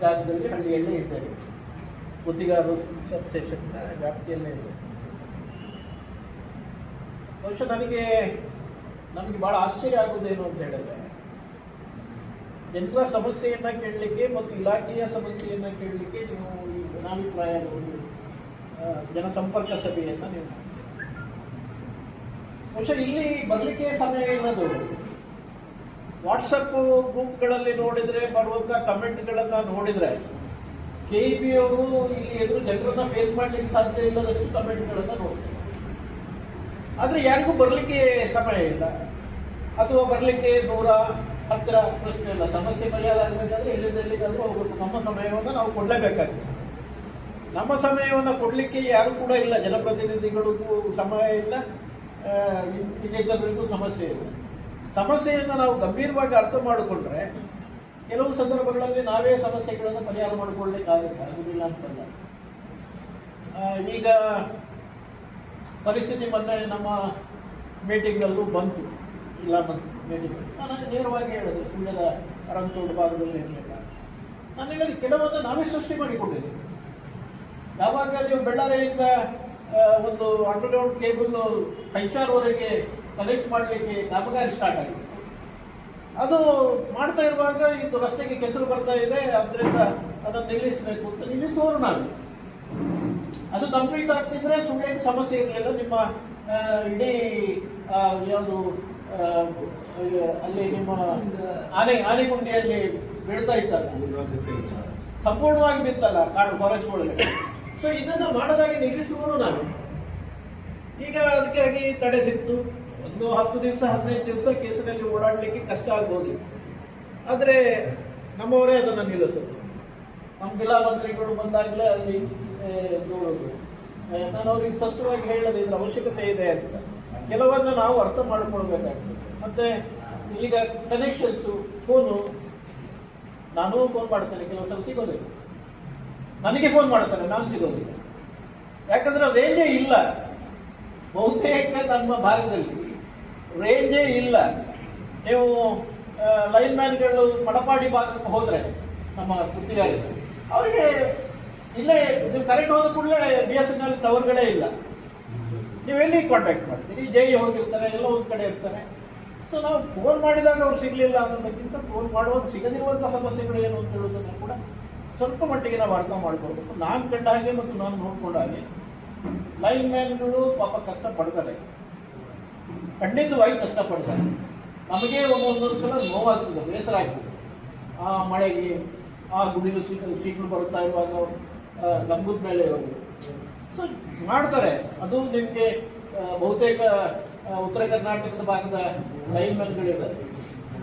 ಜಾಗದಲ್ಲಿ ಹಳ್ಳಿಯಲ್ಲೇ ಇದ್ದಾರೆ ಗುತ್ತಿಗಾರರು ಸಬ್ಸ್ಟೇಷನ್ನ ವ್ಯಾಪ್ತಿಯಲ್ಲೇ ಇದೆ ಬಹುಶಃ ನನಗೆ ನಮಗೆ ಭಾಳ ಆಶ್ಚರ್ಯ ಆಗುವುದೇನು ಅಂತ ಹೇಳಿದ್ರೆ ಜನರ ಸಮಸ್ಯೆಯನ್ನು ಕೇಳಲಿಕ್ಕೆ ಮತ್ತು ಇಲಾಖೆಯ ಸಮಸ್ಯೆಯನ್ನು ಕೇಳಲಿಕ್ಕೆ ನೀವು ಈ ಜನಾಭಿಪ್ರಾಯ ಜನಸಂಪರ್ಕ ಸಭೆಯನ್ನು ನೀವು. ಬಹುಶಃ ಇಲ್ಲಿ ಬರಲಿಕ್ಕೆ ಸಮಯ ಇಲ್ಲದು ವಾಟ್ಸಪ್ ಗ್ರೂಪ್ಗಳಲ್ಲಿ ನೋಡಿದ್ರೆ ಬರುವಂತ ಕಮೆಂಟ್ಗಳನ್ನ ನೋಡಿದ್ರೆ ಕೆ ಇ ಬಿ ಅವರು ಇಲ್ಲಿ ಎದುರು ಜನರನ್ನ ಫೇಸ್ ಮಾಡ್ಲಿಕ್ಕೆ ಸಾಧ್ಯ ಇಲ್ಲದಷ್ಟು ಕಮೆಂಟ್ಗಳನ್ನ ನೋಡ್ತಾರೆ. ಆದ್ರೆ ಯಾರಿಗೂ ಬರಲಿಕ್ಕೆ ಸಮಯ ಇಲ್ಲ. ಅಥವಾ ಬರಲಿಕ್ಕೆ ದೂರ ಹತ್ತಿರ ಪ್ರಶ್ನೆ ಇಲ್ಲ. ಸಮಸ್ಯೆ ಪರಿಹಾರ ಆಗಬೇಕಾದ್ರೆ ಎಲ್ಲಿಂದ ಎಲ್ಲಿಗಾದ್ರೂ ಹೋಗ್ಬೇಕು. ನಮ್ಮ ಸಮಯವನ್ನು ನಾವು ಕೊಡಲೇಬೇಕಾಗ್ತದೆ. ನಮ್ಮ ಸಮಯವನ್ನು ಕೊಡಲಿಕ್ಕೆ ಯಾರು ಕೂಡ ಇಲ್ಲ. ಜನಪ್ರತಿನಿಧಿಗಳಿಗೂ ಸಮಯ ಇಲ್ಲ. ಇನ್ನೇ ಇನ್- ಇನ್ನಿತರರಿಗೂ ಸಮಸ್ಯೆ ಇಲ್ಲ. ಸಮಸ್ಯೆಯನ್ನು ನಾವು ಗಂಭೀರವಾಗಿ ಅರ್ಥ ಮಾಡಿಕೊಂಡ್ರೆ ಕೆಲವು ಸಂದರ್ಭಗಳಲ್ಲಿ ನಾವೇ ಸಮಸ್ಯೆಗಳನ್ನು ಪರಿಹಾರ ಮಾಡಿಕೊಳ್ಳಲಿಕ್ಕಾಗುತ್ತೆ ಆಗುದಿಲ್ಲ ಅಂತಲ್ಲ ಈಗ ಪರಿಸ್ಥಿತಿ ಮೊನ್ನೆ ನಮ್ಮ ಮೀಟಿಂಗ್ನಲ್ಲೂ ಬಂತು. ಇಲ್ಲ ಮೀಟಿಂಗ್ ನಾನು ನೇರವಾಗಿ ಹೇಳಿದೆ ಸುಳ್ಯದ ಅರಂತೋಡು ಭಾಗದಲ್ಲಿ ಇರಲಿಲ್ಲ. ನಾನು ಹೇಳಿದೆ ಕೆಲವೊಂದು ನಾವೇ ಸೃಷ್ಟಿ ಮಾಡಿಕೊಂಡಿದ್ದೀವಿ. ಯಾವಾಗ ನೀವು ಬೆಳ್ಳಾರಿಯಿಂದ ಒಂದು ಅಂಡರ್ಗ್ರೌಂಡ್ ಕೇಬಲ್ ಪಂಚಾರ್ವರೆಗೆ ಕನೆಕ್ಟ್ ಮಾಡಲಿಕ್ಕೆ ಕಾಮಗಾರಿ ಸ್ಟಾರ್ಟ್ ಆಗಿದೆ. ಅದು ಮಾಡ್ತಾ ಇರುವಾಗ ಇದು ರಸ್ತೆಗೆ ಕೆಸರು ಬರ್ತಾ ಇದೆ, ಅದರಿಂದ ಅದನ್ನು ನಿಲ್ಲಿಸಬೇಕು ಅಂತ ನಿಲ್ಲಿಸುವವರು ನಾನು ಅದು ಕಂಪ್ಲೀಟ್ ಆಗ್ತಿದ್ರೆ ಸುಮ್ಮನೆ ಸಮಸ್ಯೆ ಇರಲಿಲ್ಲ ನಿಮ್ಮ ಇಡೀ ಯಾವುದು ಅಲ್ಲಿ ನಿಮ್ಮ ಆನೆ, ಆನೆಗುಂಡಿಯಲ್ಲಿ ಬೀಳ್ತಾ ಇತ್ತಲ್ಲ ಸಂಪೂರ್ಣವಾಗಿ ಬಿತ್ತಲ್ಲ, ಕಾಡು ಫಾರೆಸ್ಟ್ ಒಳಗೆ. ಸೊ ಇದನ್ನು ಮಾಡೋದಾಗಿ ನಿಲ್ಲಿಸುವವರು ನಾನು ಈಗ ಅದಕ್ಕಾಗಿ ತಡೆ ಸಿಕ್ತು. ಒಂದು ಹತ್ತು ದಿವಸ, ಹದಿನೈದು ದಿವಸ ಕೇಸಿನಲ್ಲಿ ಓಡಾಡಲಿಕ್ಕೆ ಕಷ್ಟ ಆಗ್ಬೋದು. ಆದರೆ ನಮ್ಮವರೇ ಅದನ್ನು ನಿಲ್ಲಿಸೋದು. ನಮ್ಮ ಜಿಲ್ಲಾ ಮಂತ್ರಿಗಳು ಬಂದಾಗಲೇ ಅಲ್ಲಿ ನೋಡೋದು. ನಾನು ಅವ್ರಿಗೆ ಸ್ಪಷ್ಟವಾಗಿ ಹೇಳೋದು ಇದ್ರ ಅವಶ್ಯಕತೆ ಇದೆ ಅಂತ. ಕೆಲವನ್ನ ನಾವು ಅರ್ಥ ಮಾಡ್ಕೊಳ್ಬೇಕಾಗ್ತದೆ. ಮತ್ತೆ ಈಗ ಕನೆಕ್ಷನ್ಸು ಫೋನು ನಾನು ಫೋನ್ ಮಾಡ್ತೇನೆ, ಕೆಲವು ಸಲ ಸಿಗೋದಿಲ್ಲ. ನನಗೆ ಫೋನ್ ಮಾಡ್ತಾನೆ ನಾನು ಸಿಗೋದಿಲ್ಲ. ಯಾಕಂದ್ರೆ ರೇಂಜೇ ಇಲ್ಲ. ಬಹುತೇಕ ನಮ್ಮ ಭಾಗದಲ್ಲಿ. ರೇಂಜೇ ಇಲ್ಲ. ನೀವು ಲೈನ್ ಮ್ಯಾನ್ಗಳು ಮಡಪಾಡಿ ಭಾಗಕ್ಕೆ ಹೋದರೆ ನಮ್ಮ ಗುತ್ತಿಗಾರರು ಅವರಿಗೆ ಇಲ್ಲೇ, ನೀವು ಕರೆಂಟ್ ಹೋದ ಕೂಡಲೇ ಬಿ ಎಸ್ ಎನ್ ಎಲ್ ಟವರ್ಗಳೇ ಇಲ್ಲ. ನೀವು ಎಲ್ಲಿ ಕಾಂಟ್ಯಾಕ್ಟ್ ಮಾಡ್ತೀರಿ? ಜೈ ಹೋಗಿರ್ತಾರೆ, ಎಲ್ಲ ಒಂದು ಕಡೆ ಇರ್ತಾರೆ. ಸೊ ನಾವು ಫೋನ್ ಮಾಡಿದಾಗ ಅವ್ರು ಸಿಗಲಿಲ್ಲ ಅನ್ನೋದಕ್ಕಿಂತ ಫೋನ್ ಮಾಡುವಾಗ ಸಿಗದಿರುವಂಥ ಸಮಸ್ಯೆಗಳು ಏನು ಅಂತ ಹೇಳೋದನ್ನು ಕೂಡ ಸ್ವಲ್ಪ ಮಟ್ಟಿಗೆ ನಾವು ಅರ್ಥ ಮಾಡ್ಕೋಬೇಕು ನಾನು ಕಂಡ ಹಾಗೆ ಮತ್ತು ನಾನು ನೋಡ್ಕೊಂಡ ಹಾಗೆ ಲೈನ್ ಮ್ಯಾನ್ಗಳು ಪಾಪ ಕಷ್ಟ ಪಡ್ತಾರೆ ಖಂಡಿತವಾಗಿ ಕಷ್ಟ ಪಡ್ತಾರೆ ನಮಗೆ ಒಂದೊಂದು ಸಲ ನೋವಾಗ್ತದೆ, ಬೇಸರ ಆಗ್ತದೆ. ಆ ಮಳೆಗೆ, ಆ ಗುಡಿಲು ಸೀಟು ಸೀಟ್ಲು ಬರುತ್ತಾ ಇರುವಾಗ ಗಂಬದ ಮೇಲೆ ಸೊ ಮಾಡ್ತಾರೆ. ಅದು ನಿಮಗೆ ಬಹುತೇಕ ಉತ್ತರ ಕರ್ನಾಟಕದ ಭಾಗದ ಲೈನ್ ಮ್ಯಾನ್ಗಳಿದ್ದಾರೆ.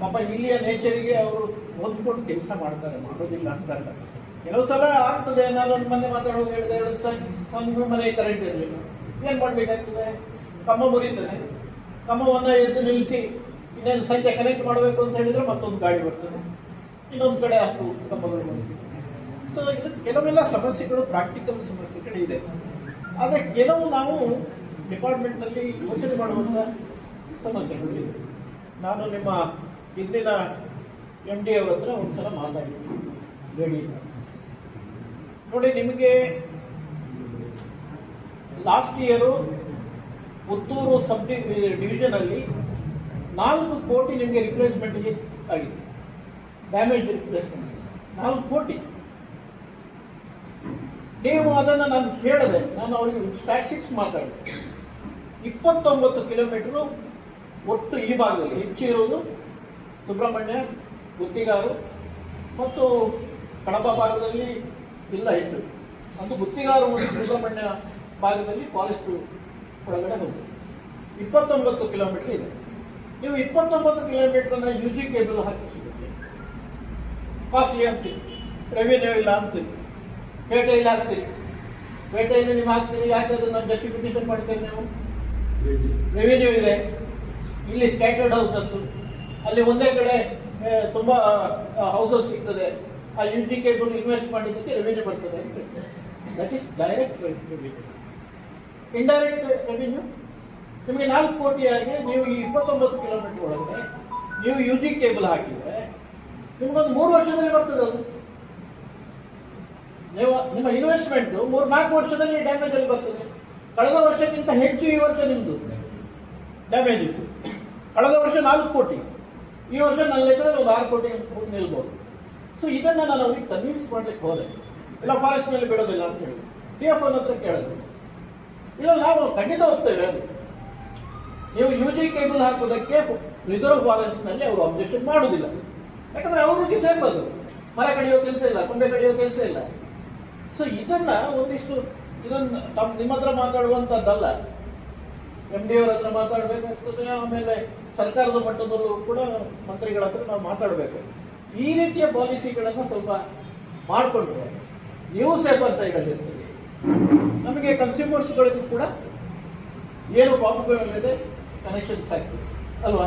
ಪಾಪ ಇಲ್ಲಿಯ ನೇಚರಿಗೆ ಅವರು ಹೊಂದ್ಕೊಂಡು ಕೆಲಸ ಮಾಡ್ತಾರೆ, ಮಾಡೋದಿಲ್ಲ ಅಂತ ಕೆಲವು ಸಲ ಆಗ್ತದೆ, ನಾನು ಒಂದು ಮನೆ ಮಾತಾಡೋದು ಹೇಳಿದೆ ಎರಡು ದಿವಸ ಒಂದು ಮನೆ ಕರೆಂಟ್ ಇರಲಿಲ್ಲ ಏನು ಮಾಡಬೇಕಾಗ್ತದೆ? ಕಮ್ಮ ಮುರಿತದೆ ಕಮ್ಮವನ್ನು ಎದ್ದು ನಿಲ್ಲಿಸಿ ಇನ್ನೇನು ಸಂಜೆ ಕನೆಕ್ಟ್ ಮಾಡಬೇಕು ಅಂತ ಹೇಳಿದ್ರೆ ಮತ್ತೊಂದು ಗಾಡಿ ಬರ್ತದೆ. ಇನ್ನೊಂದು ಕಡೆ ಹತ್ತು ಕಂಬಗಳು ಬರ್ತದೆ. ಸೊ ಇದು ಕೆಲವೆಲ್ಲ ಸಮಸ್ಯೆಗಳು ಪ್ರಾಕ್ಟಿಕಲ್ ಸಮಸ್ಯೆಗಳಿದೆ. ಆದರೆ ಕೆಲವು ನಾವು ಡಿಪಾರ್ಟ್ಮೆಂಟ್ನಲ್ಲಿ ಯೋಚನೆ ಮಾಡುವಂಥ ಸಮಸ್ಯೆಗಳಿದೆ. ನಾನು ನಿಮ್ಮ ಹಿಂದಿನ ಎಂ ಡಿ ಅವ್ರ ಹತ್ರ ಒಂದ್ಸಲ ಮಾತಾಡಿದ್ದೀನಿ. ಲೇಡಿ ನೋಡಿ, ನಿಮಗೆ last year Puttur sub division ಅಲ್ಲಿ ನಾಲ್ಕು ಕೋಟಿ ನಿಮಗೆ ರಿಪ್ಲೇಸ್ಮೆಂಟ್ಗೆ ಆಗಿದೆ. ಡ್ಯಾಮೇಜ್ ರಿಪ್ಲೇಸ್ಮೆಂಟ್ ನಾಲ್ಕು ಕೋಟಿ. ನೀವು ಅದನ್ನು ನಾನು ಕೇಳಿದೆ ನಾನು ಅವರಿಗೆ ಸ್ಟ್ಯಾಟಿಸ್ಟಿಕ್ಸ್ ಮಾತಾಡಿದೆ. ಇಪ್ಪತ್ತೊಂಬತ್ತು ಕಿಲೋಮೀಟರ್ ಒಟ್ಟು ಈ ಭಾಗದಲ್ಲಿ ಹೆಚ್ಚಿರುವುದು ಸುಬ್ರಹ್ಮಣ್ಯ, ಗುತ್ತಿಗಾರು ಮತ್ತು ಕಡಬ ಭಾಗದಲ್ಲಿ ಇಲ್ಲ ಹೆಚ್ಚು. ಅದು ಗುತ್ತಿಗಾರು ಮತ್ತು ಸುಬ್ರಹ್ಮಣ್ಯ ಭಾಗದಲ್ಲಿ ಫಾರೆಸ್ಟ್ ಒಳಗಡೆ ಹೋಗುತ್ತೆ ಇಪ್ಪತ್ತೊಂಬತ್ತು ಕಿಲೋಮೀಟರ್ ಇದೆ. ನೀವು ಇಪ್ಪತ್ತೊಂಬತ್ತು ಕಿಲೋಮೀಟರ್ ಯು ಜಿ ಕೇಬಲ್ ಹಾಕಿ ಸಿಗುತ್ತೆ ಕಾಸ್ಟ್ಲಿ ಅಂತೀವಿ ರೆವಿನ್ಯೂ ಇಲ್ಲ ಅಂತೀವಿ ಪೇಟೆಯಲ್ಲಿ ಹಾಕ್ತೀರಿ ಪೇಟೆಯಲ್ಲಿ ನೀವು ಹಾಕ್ತೀರಿ ಯಾಕೆ ಅದನ್ನು ಜಸ್ಟಿಫಿಕೇಶನ್ ಮಾಡ್ತೀರಿ ನೀವು? ರೆವಿನ್ಯೂ ಇದೆ. ಇಲ್ಲಿ ಸ್ಕ್ಯಾಟರ್ಡ್ ಹೌಸಸ್ ಅಲ್ಲಿ ಒಂದೇ ಕಡೆ ತುಂಬ ಹೌಸಸ್ ಸಿಗ್ತದೆ. ಆ ಯು ಕೇಬಲ್ ಇನ್ವೆಸ್ಟ್ ಮಾಡಿದ್ದಕ್ಕೆ ರೆವಿನ್ಯೂ ಬರ್ತದೆ that is direct revenue indirect revenue ನಿಮಗೆ ನಾಲ್ಕು ಕೋಟಿ ಆಗಿ ನೀವು ಈ ಇಪ್ಪತ್ತೊಂಬತ್ತು ಕಿಲೋಮೀಟರ್ ಒಳಗಡೆ ನೀವು ಯು ಜಿ ಕೇಬಲ್ ಹಾಕಿದ್ರೆ ನಿಮಗೊಂದು ಮೂರು ವರ್ಷದಲ್ಲಿ ಬರ್ತದೆ ಅದು. ನೀವು ನಿಮ್ಮ ಇನ್ವೆಸ್ಟ್ಮೆಂಟ್ ಮೂರು ನಾಲ್ಕು ವರ್ಷದಲ್ಲಿ ಡ್ಯಾಮೇಜ್ ಅಲ್ಲಿ ಬರ್ತದೆ. ಕಳೆದ ವರ್ಷಕ್ಕಿಂತ ಹೆಚ್ಚು ಈ ವರ್ಷ ನಿಮ್ಮದು ಡ್ಯಾಮೇಜ್ ಇತ್ತು. ಕಳೆದ ವರ್ಷ ನಾಲ್ಕು ಕೋಟಿ. ಈ ವರ್ಷ ನನ್ನ ಲೆಕ್ಕದಲ್ಲಿ ಒಂದು ಆರು ಕೋಟಿ ನಿಲ್ಬೋದು. ಸೊ ಇದನ್ನ ನಾನು ಅವ್ರಿಗೆ ಕನ್ವಿನ್ಸ್ ಮಾಡ್ಲಿಕ್ಕೆ ಹೋದೆ. ಇಲ್ಲ ಫಾರೆಸ್ಟ್ ಮೇಲೆ ಬಿಡೋದಿಲ್ಲ ಅಂತ ಹೇಳಿ. ಡಿ ಎಫ್ ಹತ್ರ ಕೇಳಿದ್ರು ಇಲ್ಲ, ನಾವು ಖಂಡಿತ ಹೋಗ್ತೇವೆ ನೀವು ಯು ಜಿ ಕೇಬಲ್ ಹಾಕೋದಕ್ಕೆ ರಿಸರ್ವ್ ಫಾರೆಸ್ಟ್ನಲ್ಲಿ ಅವರು ಅಬ್ಜೆಕ್ಷನ್ ಮಾಡುವುದಿಲ್ಲ. ಯಾಕಂದ್ರೆ ಅವ್ರಿಗೆ ಸೇಫ್ ಅದು. ಮರ ಕಡಿಯೋ ಕೆಲಸ ಇಲ್ಲ ಕೊಂಬೆ ಕಡಿಯೋ ಕೆಲಸ ಇಲ್ಲ. ಸೊ ಇದನ್ನ ಒಂದಿಷ್ಟು ಇದನ್ನ ತಮ್ಮ ನಿಮ್ಮ ಹತ್ರ ಮಾತಾಡುವಂತದ್ದಲ್ಲ. ಎಂ ಡಿ ಅವ್ರ ಹತ್ರ ಮಾತಾಡಬೇಕಾಗ್ತದೆ, ಆಮೇಲೆ ಸರ್ಕಾರದ ಮಟ್ಟದಲ್ಲೂ ಕೂಡ ಮಂತ್ರಿಗಳ ಹತ್ರ ನಾವು ಮಾತಾಡಬೇಕು. ಈ ರೀತಿಯ ಪಾಲಿಸಿಗಳನ್ನು ಸ್ವಲ್ಪ ಮಾಡಿಕೊಂಡ್ರೆ ನೀವು ಸೇಫರ್ ಸೈಡಲ್ಲಿ ನಮಗೆ ಕನ್ಸ್ಯೂಮರ್ಸ್ಗಳಿಗೂ ಕೂಡ ಏನು ಪ್ರಾಬ್ಲಮ್ ಕನೆಕ್ಷನ್ಸ್ ಆಗ್ತದೆ ಅಲ್ವಾ?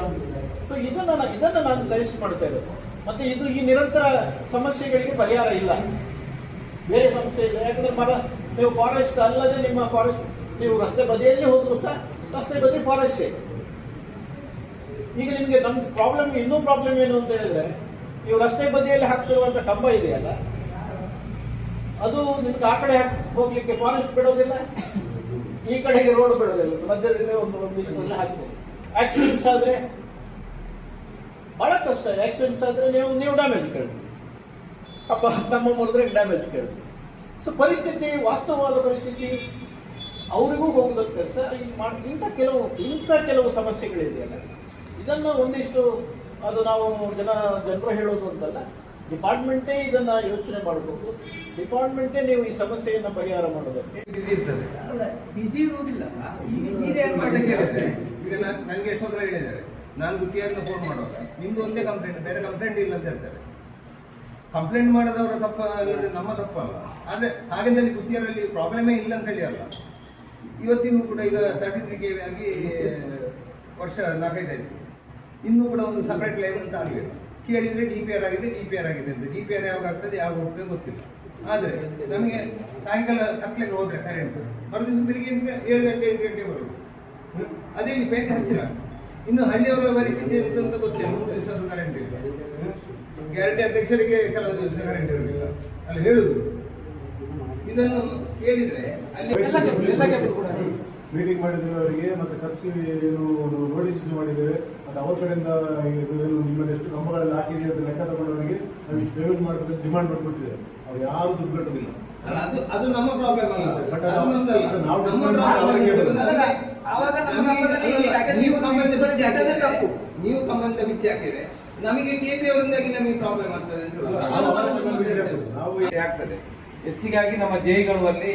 ಸೊ ಇದನ್ನ ಇದನ್ನು ಇದನ್ನ ನಾನು ಸಜೆಸ್ಟ್ ಮಾಡ್ತಾ ಇರೋದು. ಮತ್ತೆ ಇದು ಈ ನಿರಂತರ ಸಮಸ್ಯೆಗಳಿಗೆ ಪರಿಹಾರ ಇಲ್ಲ. ಬೇರೆ ಸಮಸ್ಯೆ ಇಲ್ಲ ಯಾಕಂದ್ರೆ ಮರ ನೀವು ಫಾರೆಸ್ಟ್ ಅಲ್ಲದೆ ನಿಮ್ಮ ಫಾರೆಸ್ಟ್ ನೀವು ರಸ್ತೆ ಬದಿಯಲ್ಲಿ ಹೋದ್ರು ಸಹ ರಸ್ತೆ ಬದಿ ಫಾರೆಸ್ಟ್ ಈಗ ನಿಮಗೆ ನಮ್ಮ ಪ್ರಾಬ್ಲಮ್ ಇನ್ನೂ ಪ್ರಾಬ್ಲಮ್ ಏನು ಅಂತ ಹೇಳಿದ್ರೆ, ನೀವು ರಸ್ತೆ ಬದಿಯಲ್ಲಿ ಹಾಕ್ತಿರುವಂತ ಕಂಬ ಇದೆಯಲ್ಲ ಅದು ನಿಮ್ಗೆ ಆ ಕಡೆ ಹೋಗ್ಲಿಕ್ಕೆ ಫಾರೆಸ್ಟ್ ಬಿಡೋದಿಲ್ಲ. ಈ ಕಡೆಗೆ ರೋಡ್ ಬಿಡೋದಿಲ್ಲ. ಮಧ್ಯದಲ್ಲಿ ಒಂದು ಒಂದು ಹಾಕ್ಬೋದು. ಆಕ್ಸಿಡೆಂಟ್ಸ್ ಆದ್ರೆ ಬಹಳ ಕಷ್ಟ. ಆಕ್ಸಿಡೆಂಟ್ಸ್ ಆದ್ರೆ ನೀವು ನೀವು ಡ್ಯಾಮೇಜ್ ಕೇಳ್ತೀವಿ ಅಪ್ಪ, ನಮ್ಮ ಮುರಿದ್ರೆ ಡ್ಯಾಮೇಜ್ ಕೇಳ್ತೀವಿ ಸೊ ಪರಿಸ್ಥಿತಿ, ವಾಸ್ತವವಾದ ಪರಿಸ್ಥಿತಿ, ಅವರಿಗೂ ಹೋಗೋದಕ್ಕೆ ಸರ್ ಇಂಥ ಕೆಲವು ಇಂಥ ಕೆಲವು ಸಮಸ್ಯೆಗಳಿದೆಯಲ್ಲ ಇದನ್ನು ಒಂದಿಷ್ಟು, ಅದು ನಾವು ಜನ, ಜನರು ಹೇಳೋದು ಅಂತಲ್ಲ ಡಿಪಾರ್ಟ್ಮೆಂಟೇ ಇದನ್ನ ಯೋಚನೆ ಮಾಡಬೇಕು. ಡಿಪಾರ್ಟ್ಮೆಂಟೇ ನೀವು ಈ ಸಮಸ್ಯೆಯನ್ನು ಪರಿಹಾರ ಮಾಡೋದಕ್ಕೆ. ಇದು ಇರ್ತದೆ ಅಲ್ಲ ಬಿಸಿ ಇರುವುದಿಲ್ಲ ಈಗ ನನಗೆ ಎಷ್ಟೊಂದು ಹೇಳಿದ್ದಾರೆ. ನಾನು ಗುತ್ತಿಗೆಯನ್ನು ಫೋನ್ ಮಾಡುವಾಗ. ನಿಮ್ದು ಒಂದೇ ಕಂಪ್ಲೇಂಟ್ ಬೇರೆ ಕಂಪ್ಲೇಂಟ್ ಇಲ್ಲ ಅಂತ ಹೇಳ್ತಾರೆ. ಕಂಪ್ಲೇಂಟ್ ಮಾಡದವರ ತಪ್ಪ ಅಲ್ಲದೆ ನಮ್ಮ ತಪ್ಪಲ್ಲ. ಆದರೆ ಹಾಗೆಂದಲ್ಲಿ ಗುತ್ತಿಯರಲ್ಲಿ ಪ್ರಾಬ್ಲಮೇ ಇಲ್ಲ ಅಂತ ಹೇಳಿ ಅಲ್ಲ. ಇವತ್ತಿಗೂ ಕೂಡ ಈಗ ತರ್ಟಿ ತ್ರೀ ಕೆ ಆಗಿ ವರ್ಷ ನಾಲ್ಕೈದು ಇನ್ನು ಇನ್ನೂ ಕೂಡ ಒಂದು ಸಪ್ರೇಟ್ ಲೈವ್ ಅಂತ ಆಗಲಿಲ್ಲ. ಕೇಳಿದ್ರೆ ಡಿ ಪಿ ಆರ್ ಆಗಿದೆ ಡಿ ಪಿ ಆರ್ ಆಗಿದೆ ಅಂತ. ಡಿ ಪಿ ಆರ್ ಯಾವಾಗ ಆಗ್ತದೆ ಯಾವಾಗ ಹೋಗ್ತದೆ ಗೊತ್ತಿಲ್ಲ. ಆದರೆ ನಮಗೆ ಸಾಯಂಕಾಲ ಕತ್ಲೆಗೆ ಹೋದ್ರೆ ಕರೆಂಟ್ ಮರುದಿವಸ ಬೆಳಿಗ್ಗೆ ಏಳು ಗಂಟೆ ಎಂಟು ಗಂಟೆ ಬರೋದು ಹ್ಮ್? ಅದೇ ಇಲ್ಲಿ ಪೇಟೆ ಹತ್ತಿರ ಇನ್ನು ಹಳ್ಳಿಯವರ ಪರಿಸ್ಥಿತಿ ಎಂತ ಅಂತ ಗೊತ್ತಿಲ್ಲ. ಮೂರು ದಿವಸ ಕರೆಂಟ್ ಇಲ್ಲ. ಗ್ಯಾರಂಟಿ ಅಧ್ಯಕ್ಷರಿಗೆ ಕೆಲವು ದಿವಸ ಕರೆಂಟ್ ಇರಲಿಲ್ಲ ಅಲ್ಲಿ ಹೇಳುದು. ಇದನ್ನು ಕೇಳಿದ್ರೆ ಅಲ್ಲಿ ಮೀಟಿಂಗ್ ಮಾಡಿದವರಿಗೆ ಅವರಿಗೆ ಮತ್ತೆ ಖರ್ಚು ಏನು ನೋಟಿಸ್ ಮಾಡಿದ್ದೇವೆ. ಅವ್ರ ಕಡೆಯಿಂದ ಇದು ಏನು ನಿಮ್ಮಲ್ಲಿ ಎಷ್ಟು ಕಂಬಗಳಲ್ಲಿ ಹಾಕಿದೆ ಅಂತ ಲೆಕ್ಕ ತಗೊಂಡವರಿಗೆ ನಾವು ಪೇಮೆಂಟ್ ಮಾಡಬೇಕು ಡಿಮಾಂಡ್ ಮಾಡ್ಬಿಡ್ತಿದೆ ಅವ್ರು ಯಾರು ದುಡ್ಡು ಕಟ್ಟೋದಿಲ್ಲ. ಅಲ್ಲ, ಅದು ಅದು ನಮ್ಮ ಪ್ರಾಬ್ಲಮ್ ಅಲ್ಲ ಸರ್. ಬಟ್ ಅದು ನಮ್ದಲ್ಲ ನಾವು ಯಾಕಂದ್ರೆ ನೀವು ಇಬ್ಬರು ಬಿಚ್ಚಿ ಹಾಕಿದ್ರೆ ತಪ್ಪು. ನೀವು ಕಂಬದಿಂದ ಬಿಚ್ಚಿ ಹಾಕಿದ್ರೆ ನಮಗೆ ಕೆಪಿ ಅವರಿಂದಾಗಿ ನಮಗೆ ಪ್ರಾಬ್ಲಮ್ ಆಗ್ತದೆ ಆಗ್ತದೆ ಹೆಚ್ಚಿಗಾಗಿ ನಮ್ಮ ಜೈಗಳಲ್ಲಿ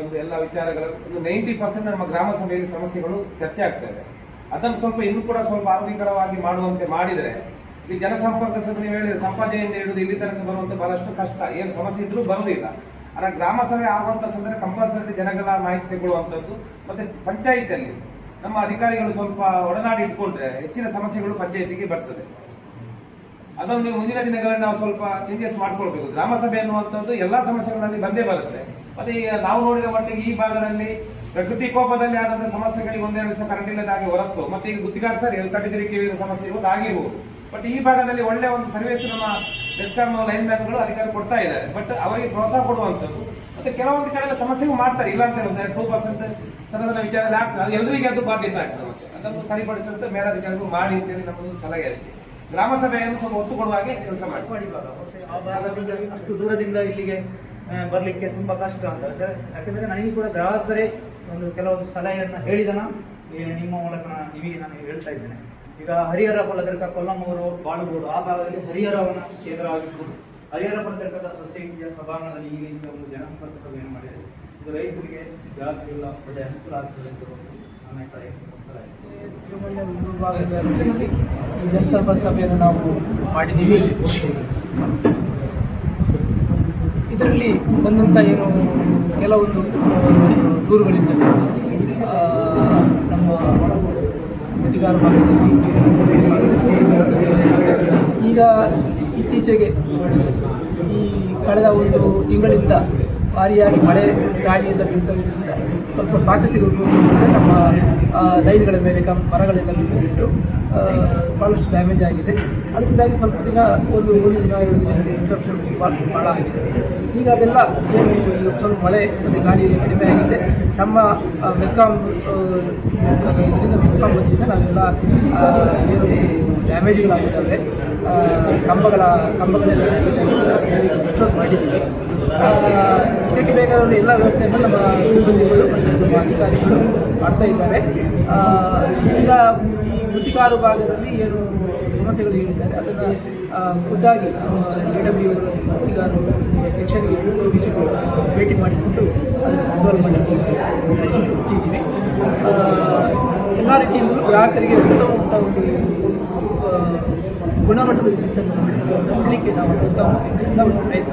ಒಂದು ಎಲ್ಲ ವಿಚಾರಗಳು ಒಂದು ನೈಂಟಿ ಪರ್ಸೆಂಟ್ ನಮ್ಮ ಗ್ರಾಮ ಸಭೆಯಲ್ಲಿ ಸಮಸ್ಯೆಗಳು ಚರ್ಚೆ ಆಗ್ತದೆ ಅದನ್ನು ಸ್ವಲ್ಪ ಇನ್ನೂ ಕೂಡ ಸ್ವಲ್ಪ ಆರೋಗ್ಯಕರವಾಗಿ ಮಾಡುವಂತೆ ಮಾಡಿದರೆ ಈ ಜನಸಂಪರ್ಕ ಸಭೆ ನೀವು ಹೇಳಿದ್ರೆ ಸಂಪಾದನೆಯಿಂದ ಹಿಡಿದು ಇಲ್ಲಿ ತನಕ ಬರುವಂತೆ ಬಹಳಷ್ಟು ಕಷ್ಟ. ಏನು ಸಮಸ್ಯೆ ಇದ್ರೂ ಬರುವುದಿಲ್ಲ. ಆದರೆ ಗ್ರಾಮ ಸಭೆ ಆಗುವಂತ ಸಂದರ್ಭ ಕಂಪಲ್ಸರಿ ಜನಗಳ ಮಾಹಿತಿ ತಗೊಳ್ಳುವಂಥದ್ದು ಮತ್ತೆ ಪಂಚಾಯಿತಿಯಲ್ಲಿ ನಮ್ಮ ಅಧಿಕಾರಿಗಳು ಸ್ವಲ್ಪ ಒಡನಾಡಿ ಇಟ್ಕೊಂಡ್ರೆ ಹೆಚ್ಚಿನ ಸಮಸ್ಯೆಗಳು ಪಂಚಾಯಿತಿಗೆ ಬರ್ತದೆ. ಅದನ್ನು ನೀವು ಮುಂದಿನ ದಿನಗಳಲ್ಲಿ ನಾವು ಸ್ವಲ್ಪ ಚೇಂಜಸ್ ಮಾಡ್ಕೊಳ್ಬೇಕು. ಗ್ರಾಮ ಸಭೆ ಅನ್ನುವಂಥದ್ದು ಎಲ್ಲಾ ಸಮಸ್ಯೆಗಳಲ್ಲಿ ಬಂದೇ ಬರುತ್ತೆ. ಮತ್ತೆ ಈಗ ನಾವು ನೋಡಿದ ಮಟ್ಟಿಗೆ ಈ ಭಾಗದಲ್ಲಿ ಪ್ರಕೃತಿ ಕೋಪದಲ್ಲಿ ಆದಂತಹ ಸಮಸ್ಯೆಗಳಿಗೆ ಒಂದೆರಡು ದಿವಸ ಕರೆಂಟ್ ಇಲ್ಲದಾಗಿ ಹೊರತು. ಮತ್ತೆ ಈಗ ಗುತ್ತಿಗಾರ ಸರ್ ಎಲ್ ಕೇಳಿದ ಸಮಸ್ಯೆ ಇರುವುದು ಆಗಿರ್ಬೋದು. ಬಟ್ ಈ ಭಾಗದಲ್ಲಿ ಒಳ್ಳೆ ಒಂದು ಸರ್ವಿಸ್ ನಮ್ಮ ಡಿಸ್ಕಾಮ್ ಲೈನ್ ಬ್ಯಾಂಕ್ಗಳು ಅಧಿಕಾರ ಕೊಡ್ತಾ ಇದ್ದಾರೆ. ಬಟ್ ಅವರಿಗೆ ಪ್ರೋತ್ಸಾಹ ಕೊಡುವಂಥದ್ದು. ಮತ್ತೆ ಕೆಲವೊಂದು ಕಡೆ ಸಮಸ್ಯೆಗೂ ಮಾಡ್ತಾರೆ. ಇಲ್ಲ ಅಂತ ಹೇಳಿದ್ರೆ ಟೂ ಪರ್ಸೆಂಟ್ ಸಣ್ಣ ವಿಚಾರದಲ್ಲಿ ಆಗ್ತದೆ. ಎಲ್ಲರಿಗೆ ಅದು ಬಾಧ್ಯತೆ ಆಗ್ತದೆ. ಅದನ್ನು ಸರಿಪಡಿಸುವಂತೆ ಮೇಲಾಧಿಕಾರಿಗಳು ಮಾಡಿ ಅಂತೇಳಿ ನಮ್ಮದು ಸಲಹೆ ಅಷ್ಟೇ. ಗ್ರಾಮ ಸಭೆಯನ್ನು ಸ್ವಲ್ಪ ಒತ್ತು ಕೊಡುವ ಹಾಗೆ ಕೆಲಸ ಮಾಡಿ. ಅಷ್ಟು ದೂರದಿಂದ ಇಲ್ಲಿಗೆ ಬರಲಿಕ್ಕೆ ತುಂಬಾ ಕಷ್ಟ ಅಂತ. ಯಾಕಂದ್ರೆ ನನಗೆ ಕೂಡ ಗ್ರಾಹಕರೇ ಒಂದು ಕೆಲವೊಂದು ಸಲಹೆಯನ್ನ ಹೇಳಿದನ. ನಿಮ್ಮ ಮೂಲಕ ನಿಮಗೆ ನಾನು ಹೇಳ್ತಾ ಇದ್ದೇನೆ. ಈಗ ಹರಿಹರ ಪಲದರ್ಕ ಕೊಲ್ಲಮೂರು ಬಾಳುಗೋಡು. ಆ ಭಾಗದಲ್ಲಿ ಹರಿಹರವನ ಕೇಂದ್ರವಾಗಿರ್ಬೋದು ಹರಿಹರ ಪಲದರ್ಕದ ಸೊಸೈಟಿಯ ಸಭಾಂಗಣದಲ್ಲಿ ಈ ರೀತಿಯ ಒಂದು ಜನಸಂಪರ್ಕ ಸಭೆಯನ್ನು ಮಾಡಿದೆ. ಇದು ರೈತರಿಗೆ ಜಾತಿಗಳ ಒಳ್ಳೆ ಅನುಕೂಲ ಆಗ್ತದೆ ಅಂತ ನನ್ನ ವಿಭಾಗದಲ್ಲಿ ಈ ಜನಸಂಪರ್ಕ ಸಭೆಯನ್ನು ನಾವು ಮಾಡಿದ್ದೀವಿ. ಇದರಲ್ಲಿ ಬಂದಂಥ ಏನು ಕೆಲವೊಂದು ದೂರುಗಳಿದ್ದಾವೆ ಆ, ನಮ್ಮ ಗುತ್ತಿಗಾರ ಭಾಗದಲ್ಲಿ ಈಗ ಇತ್ತೀಚೆಗೆ ಈ ಕಳೆದ ಒಂದು ತಿಂಗಳಿಂದ ಭಾರಿಯಾಗಿ ಮಳೆ ಗಾಳಿಯಿಂದ ಬೀಳ್ತಾ ಸ್ವಲ್ಪ ಪ್ರಾಕೃತಿಕ ನಮ್ಮ ಲೈನ್ಗಳ ಮೇಲೆ ಕಂ ಮರಗಳೆಲ್ಲ ಆ, ಭಾಳಷ್ಟು ಡ್ಯಾಮೇಜ್ ಆಗಿದೆ. ಅದರಿಂದಾಗಿ ಸ್ವಲ್ಪ ದಿನ, ಒಂದು ಒಂದು ದಿನ, ಎರಡು ದಿನ ಇಂಟರಪ್ಷನ್ ಭಾಳ ಭಾಳ ಆಗಿದೆ. ಈಗ ಅದೆಲ್ಲ ಏನು ಸ್ವಲ್ಪ ಮಳೆ ಮತ್ತು ಗಾಳಿ ಕಡಿಮೆ ಆಗಿದೆ. ನಮ್ಮ ಮೆಸ್ಕಾಮ್ ಇದರಿಂದ ಮೆಸ್ಕಾಮ್ ಬಂದಿದ್ದ ನಾವೆಲ್ಲ ಏನು ಡ್ಯಾಮೇಜ್ಗಳಾಗಿದ್ದಾವೆ ಕಂಬಗಳ, ಕಂಬಗಳೆಲ್ಲ ಡ್ಯಾಮೇಜ್ ಆಗಿದೆ. ಮಾಡಿದ್ದೀವಿ. ಇದಕ್ಕೆ ಬೇಕಾದ ಎಲ್ಲ ವ್ಯವಸ್ಥೆಯನ್ನು ನಮ್ಮ ಸಿಬ್ಬಂದಿಗಳು ಮತ್ತು ನಮ್ಮ ಅಧಿಕಾರಿಗಳು ಮಾಡ್ತಾ ಇದ್ದಾರೆ. ಈಗ ಗುತ್ತಿಗಾರು ಭಾಗದಲ್ಲಿ ಏನು ಸಮಸ್ಯೆಗಳು ಹೇಳಿದ್ದಾರೆ, ಅದನ್ನು ಖುದ್ದಾಗಿ ಎ ಡಬ್ಲ್ಯೂ ಅವರೊಂದಿಗೆ ಗುತ್ತಿಗಾರು ಸೆಕ್ಷನ್ಗೆ ಭೇಟಿ ಮಾಡಿಕೊಂಡು ಅದನ್ನು ಸಾಲ್ವ್ ಮಾಡಲಿಕ್ಕೆ ಡಿಸಿಷನ್ಸ್ ಕೊಟ್ಟಿದ್ದೀವಿ ಎಲ್ಲ ರೀತಿಯಿಂದಲೂ ಗ್ರಾಹಕರಿಗೆ ಉತ್ತಮವಾದ ಒಂದು ಗುಣಮಟ್ಟದ ವಿದ್ಯುತ್ತನ್ನು ಕೊಡಲಿಕ್ಕೆ ನಾವು ಡಿಸ್ಕೌಂಟ್ ಎಲ್ಲ ಒಂದು ಪ್ರಯತ್ನ.